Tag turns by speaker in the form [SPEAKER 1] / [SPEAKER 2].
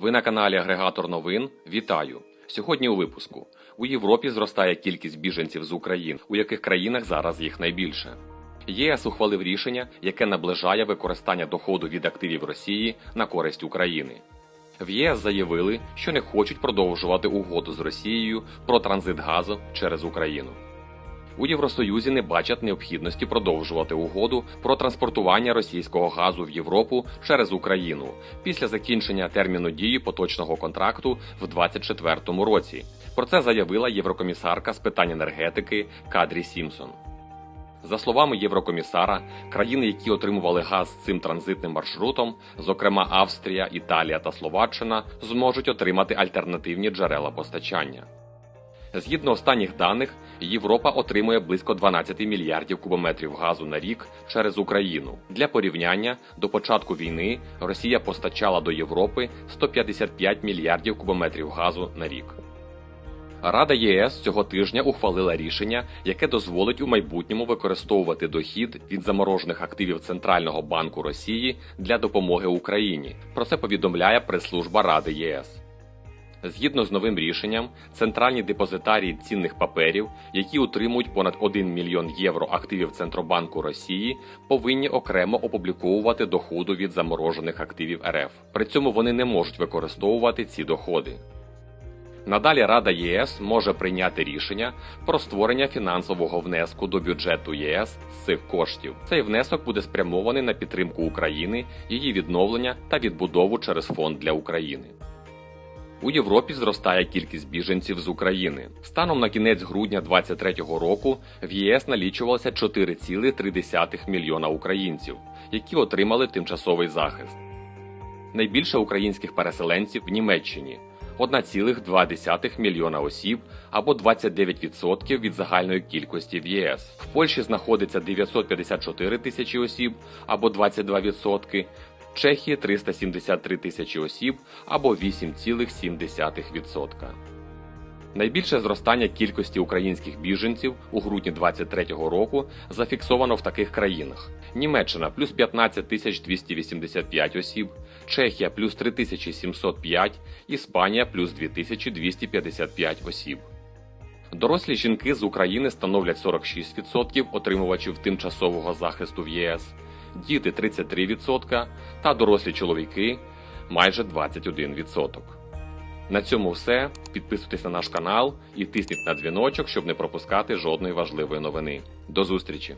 [SPEAKER 1] Ви на каналі Агрегатор новин. Вітаю! Сьогодні у випуску. У Європі зростає кількість біженців з України, у яких країнах зараз їх найбільше. ЄС ухвалив рішення, яке наближає використання доходу від активів Росії на користь України. В ЄС заявили, що не хочуть продовжувати угоду з Росією про транзит газу через Україну. У Євросоюзі не бачать необхідності продовжувати угоду про транспортування російського газу в Європу через Україну після закінчення терміну дії поточного контракту в 2024 році. Про це заявила єврокомісарка з питань енергетики Кадрі Сімсон. За словами Єврокомісара, країни, які отримували газ цим транзитним маршрутом, зокрема Австрія, Італія та Словаччина, зможуть отримати альтернативні джерела постачання. Згідно останніх даних, Європа отримує близько 12 мільярдів кубометрів газу на рік через Україну. Для порівняння, до початку війни Росія постачала до Європи 155 мільярдів кубометрів газу на рік. Рада ЄС цього тижня ухвалила рішення, яке дозволить у майбутньому використовувати дохід від заморожених активів Центрального банку Росії для допомоги Україні. Про це повідомляє прес-служба Ради ЄС. Згідно з новим рішенням, центральні депозитарії цінних паперів, які утримують понад 1 мільйон євро активів Центробанку Росії, повинні окремо опубліковувати доходу від заморожених активів РФ. При цьому вони не можуть використовувати ці доходи. Надалі Рада ЄС може прийняти рішення про створення фінансового внеску до бюджету ЄС з цих коштів. Цей внесок буде спрямований на підтримку України, її відновлення та відбудову через фонд для України. У Європі зростає кількість біженців з України. Станом на кінець грудня 2023 року в єС налічувалося 4,3 мільйона українців, які отримали тимчасовий захист. Найбільше українських переселенців в Німеччині 1,2 мільйона осіб або 29% від загальної кількості в ЄС. В Польщі знаходиться 954 тисячі осіб або 22%, в Чехії 373 тисячі осіб або 8,7%. Найбільше зростання кількості українських біженців у грудні 2023 року зафіксовано в таких країнах: Німеччина плюс 15 тисяч 285 осіб, Чехія плюс 3705, Іспанія плюс 2255 осіб. Дорослі жінки з України становлять 46% отримувачів тимчасового захисту в ЄС, діти 33% та дорослі чоловіки майже 21%. На цьому все. Підписуйтесь на наш канал і тисніть на дзвіночок, щоб не пропускати жодної важливої новини. До зустрічі!